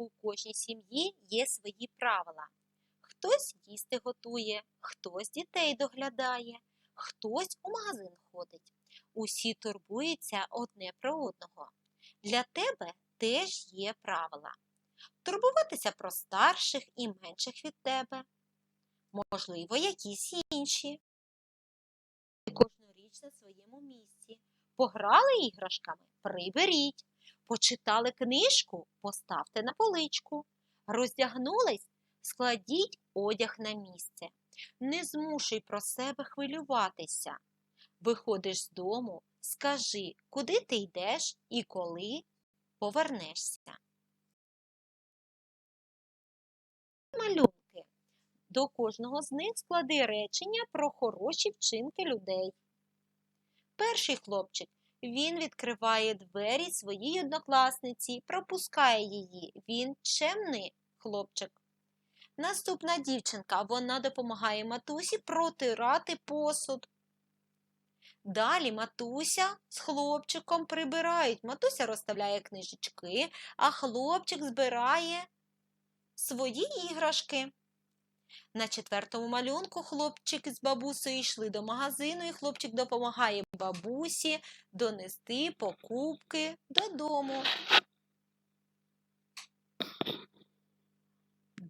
У кожній сім'ї є свої правила. Хтось їсти готує, хтось дітей доглядає, хтось у магазин ходить. Усі турбуються одне про одного. Для тебе теж є правила. Турбуватися про старших і менших від тебе. Можливо, якісь інші. Кожну річ на своєму місці. Пограли іграшками? Приберіть. Почитали книжку? Поставте на поличку. Роздягнулись? Складіть одяг на місце. Не змушуй про себе хвилюватися. Виходиш з дому, скажи, куди ти йдеш і коли повернешся. Малюнки. До кожного з них склади речення про хороші вчинки людей. Перший хлопчик. Він відкриває двері своїй однокласниці, пропускає її. Він чемний хлопчик. Наступна дівчинка. Вона допомагає матусі протирати посуд. Далі матуся з хлопчиком прибирають. Матуся розставляє книжечки, а хлопчик збирає свої іграшки. На четвертому малюнку хлопчик з бабусею йшли до магазину, і хлопчик допомагає бабусі донести покупки додому.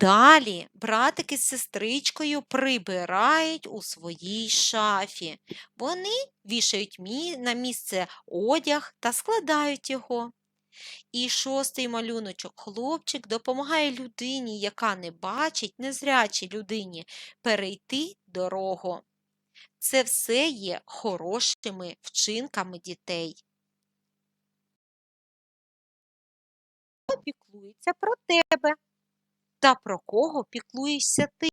Далі братики з сестричкою прибирають у своїй шафі. Вони вішають на місце одяг та складають його. І шостий малюночок. Хлопчик допомагає людині, яка не бачить, незрячій людині, перейти дорогу. Це все є хорошими вчинками дітей. Хто піклується про тебе? Та про кого піклуєшся ти?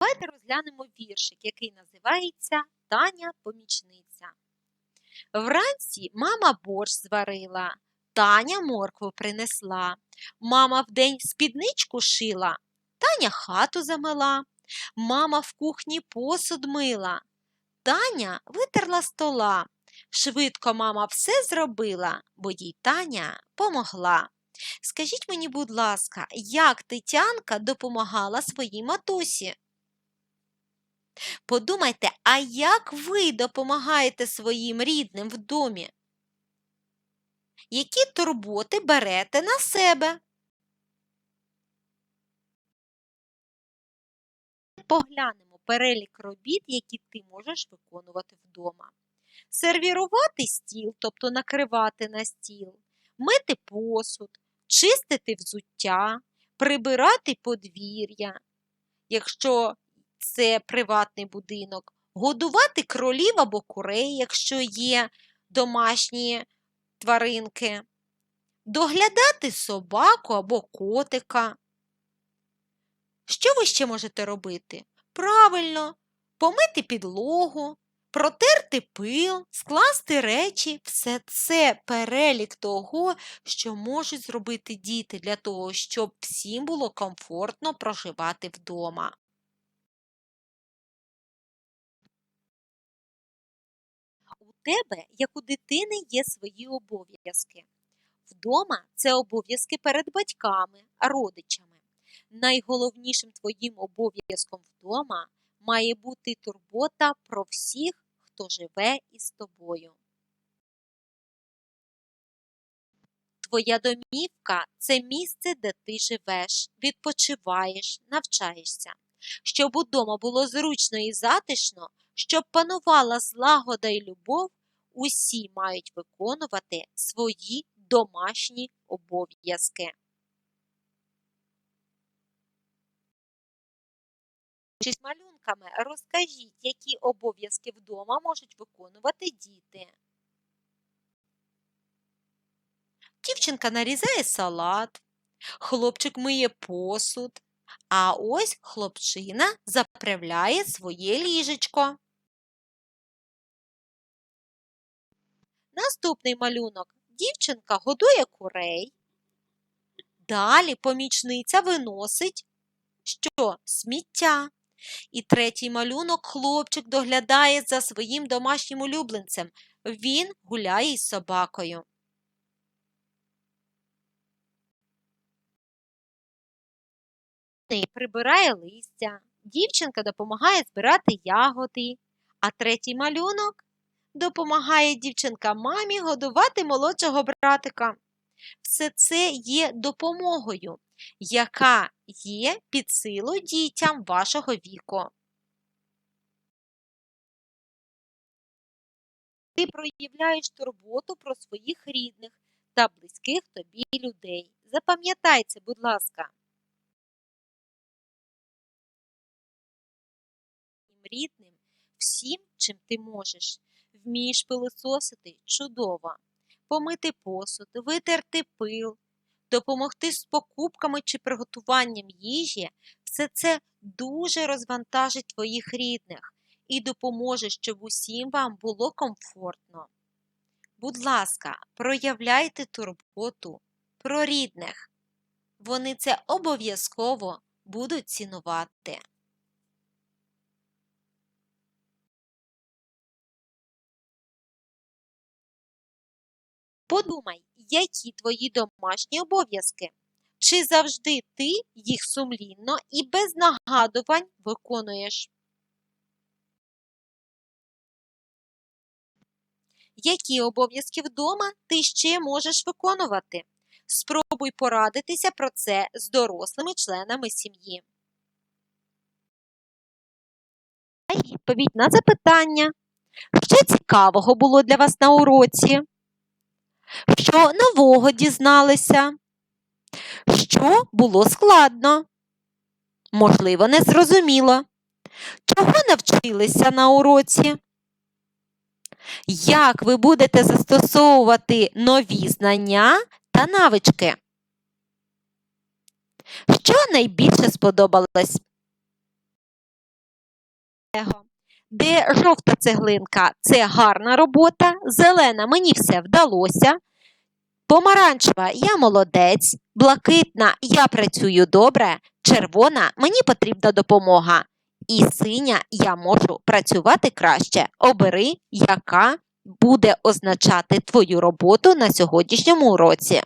Давайте розглянемо віршик, який називається Таня помічниця. Вранці мама борщ зварила, Таня моркву принесла. Мама вдень спідничку шила, Таня хату замила. Мама в кухні посуд мила. Таня витерла стола. Швидко мама все зробила, бо їй Таня помогла. Скажіть мені, будь ласка, як Тетянка допомагала своїй матусі? Подумайте, а як ви допомагаєте своїм рідним в домі? Які турботи берете на себе? Поглянемо перелік робіт, які ти можеш виконувати вдома. Сервірувати стіл, тобто накривати на стіл, мити посуд, чистити взуття, прибирати подвір'я, якщо це приватний будинок, годувати кролів або курей, якщо є домашні тваринки, доглядати собаку або котика. Що ви ще можете робити? Правильно, помити підлогу, протерти пил, скласти речі все це перелік того, що можуть зробити діти для того, щоб всім було комфортно проживати вдома. Тебе, як у дитини, є свої обов'язки. Вдома це обов'язки перед батьками, родичами. Найголовнішим твоїм обов'язком вдома має бути турбота про всіх, хто живе із тобою. Твоя домівка це місце, де ти живеш, відпочиваєш, навчаєшся. Щоб удома було зручно і затишно, щоб панувала злагода і любов, усі мають виконувати свої домашні обов'язки. Чи з малюнками розкажіть, які обов'язки вдома можуть виконувати діти. Дівчинка нарізає салат, хлопчик миє посуд, а ось хлопчина заправляє своє ліжечко. Наступний малюнок. Дівчинка годує курей. Далі помічниця виносить що? Сміття. І третій малюнок хлопчик доглядає за своїм домашнім улюбленцем. Він гуляє із собакою. Наступний прибирає листя, дівчинка допомагає збирати ягоди, а третій малюнок допомагає дівчинка мамі годувати молодшого братика. Все це є допомогою, яка є під силу дітям вашого віку. Ти проявляєш турботу про своїх рідних та близьких тобі людей. Запам'ятай це, будь ласка. Рідним всім, чим ти можеш. Вмієш пилососити чудово, помити посуд, витерти пил, допомогти з покупками чи приготуванням їжі. Все це дуже розвантажить твоїх рідних і допоможе, щоб усім вам було комфортно. Будь ласка, проявляйте турботу про рідних. Вони це обов'язково будуть цінувати. Подумай, які твої домашні обов'язки. Чи завжди ти їх сумлінно і без нагадувань виконуєш? Які обов'язки вдома ти ще можеш виконувати? Спробуй порадитися про це з дорослими членами сім'ї. Відповідь на запитання. Що цікавого було для вас на уроці? Що нового дізналися? Що було складно? Можливо, незрозуміло. Чого навчилися на уроці? Як ви будете застосовувати нові знання та навички? Що найбільше сподобалось? Де жовта цеглинка це гарна робота, зелена мені все вдалося. Помаранчева я молодець, блакитна я працюю добре, червона мені потрібна допомога. І синя я можу працювати краще. Обери, яка буде означати твою роботу на сьогоднішньому уроці.